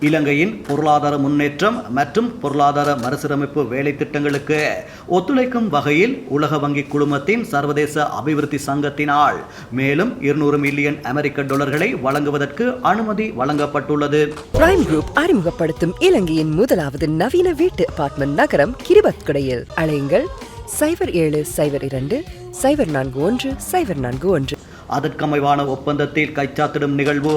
இலங்கையின் பொருளாதார முன்னேற்றம் மற்றும் பொருளாதார மறுசீரமைப்பு வேலை திட்டங்களுக்கு ஒத்துழைக்கும் வகையில் உலக வங்கி குழுமத்தின் சர்வதேச அபிவிருத்தி சங்கத்தினால் மேலும் இருநூறு மில்லியன் அமெரிக்க டாலர்களை வழங்குவதற்கு அனுமதி வழங்கப்பட்டுள்ளது. பிரைம் குரூப் அறிமுகப்படுத்தும் இலங்கையின் முதலாவது நவீன வீட்டு அபார்ட்மெண்ட் நகரம் கிரிபத்குடையில். அலையுங்கள். சைபர் ஏழு சைபர் இரண்டு சைபர் நான்கு ஒன்று சைபர் நான்கு ஒன்று. அதற்கமைவான ஒப்பந்தத்தில் கைச்சாத்திடும் நிகழ்வு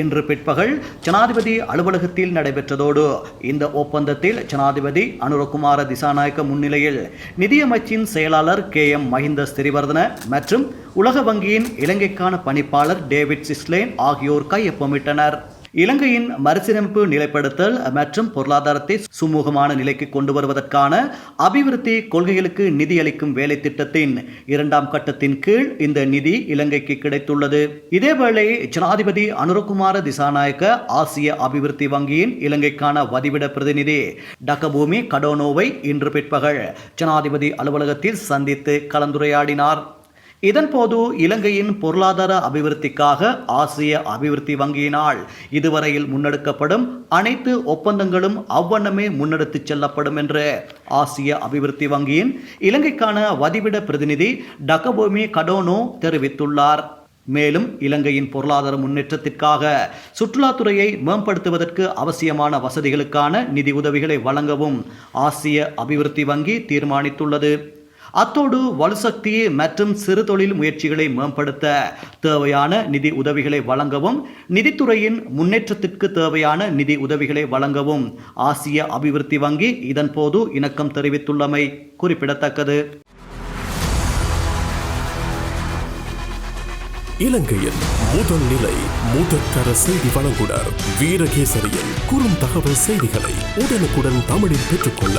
இன்று பிற்பகல் ஜனாதிபதி அலுவலகத்தில் நடைபெற்றதோடு இந்த ஒப்பந்தத்தில் ஜனாதிபதி அனுரகுமார திசாநாயக்க முன்னிலையில் நிதியமைச்சின் செயலாளர் கே எம் மஹிந்த ஸ்ரீவர்தன மற்றும் உலக வங்கியின் இலங்கைக்கான பணிப்பாளர் டேவிட் சிஸ்லேன் ஆகியோர் கையொப்பமிட்டனர். இலங்கையின் மறுசீரமைப்பு நிலைப்படுத்தல் மற்றும் பொருளாதாரத்தை சுமூகமான நிலைக்கு கொண்டு வருவதற்கான அபிவிருத்தி கொள்கைகளுக்கு நிதியளிக்கும் வேலை திட்டத்தின் இரண்டாம் கட்டத்தின் கீழ் இந்த நிதி இலங்கைக்கு கிடைத்துள்ளது. இதேவேளை ஜனாதிபதி அனுரகுமார திசாநாயக்க ஆசிய அபிவிருத்தி வங்கியின் இலங்கைக்கான வதிவிட பிரதிநிதி டக்கபூமி கடோனோவை இன்று பிற்பகல் ஜனாதிபதி அலுவலகத்தில் சந்தித்து கலந்துரையாடினார். இதன்போது இலங்கையின் பொருளாதார அபிவிருத்திக்காக ஆசிய அபிவிருத்தி வங்கியினால் இதுவரையில் முன்னெடுக்கப்படும் அனைத்து ஒப்பந்தங்களும் அவ்வண்ணமே முன்னெடுத்துச் செல்லப்படும் என்று ஆசிய அபிவிருத்தி வங்கியின் இலங்கைக்கான வதிவிட பிரதிநிதி டகபோமி கடோனோ தெரிவித்துள்ளார். மேலும் இலங்கையின் பொருளாதார முன்னேற்றத்திற்காக சுற்றுலாத்துறையை மேம்படுத்துவதற்கு அவசியமான வசதிகளுக்கான நிதி உதவிகளை வழங்கவும் ஆசிய அபிவிருத்தி வங்கி தீர்மானித்துள்ளது. அத்தோடு வலுசக்தி மற்றும் சிறு தொழில் முயற்சிகளை மேம்படுத்த தேவையான நிதி உதவிகளை வழங்கவும் நிதித்துறையின் முன்னேற்றத்திற்கு தேவையான நிதி உதவிகளை வழங்கவும் ஆசிய அபிவிருத்தி வங்கி இதன்போது இணக்கம் தெரிவித்துள்ளமை குறிப்பிடத்தக்கது. இலங்கையின் முதல் நிலை முதற்கர செய்தி வழங்குனர் வீரகேசரியின் குறும் தகவல் செய்திகளை உடனுக்குடன் தமிழில் பெற்றுக்கொள்ள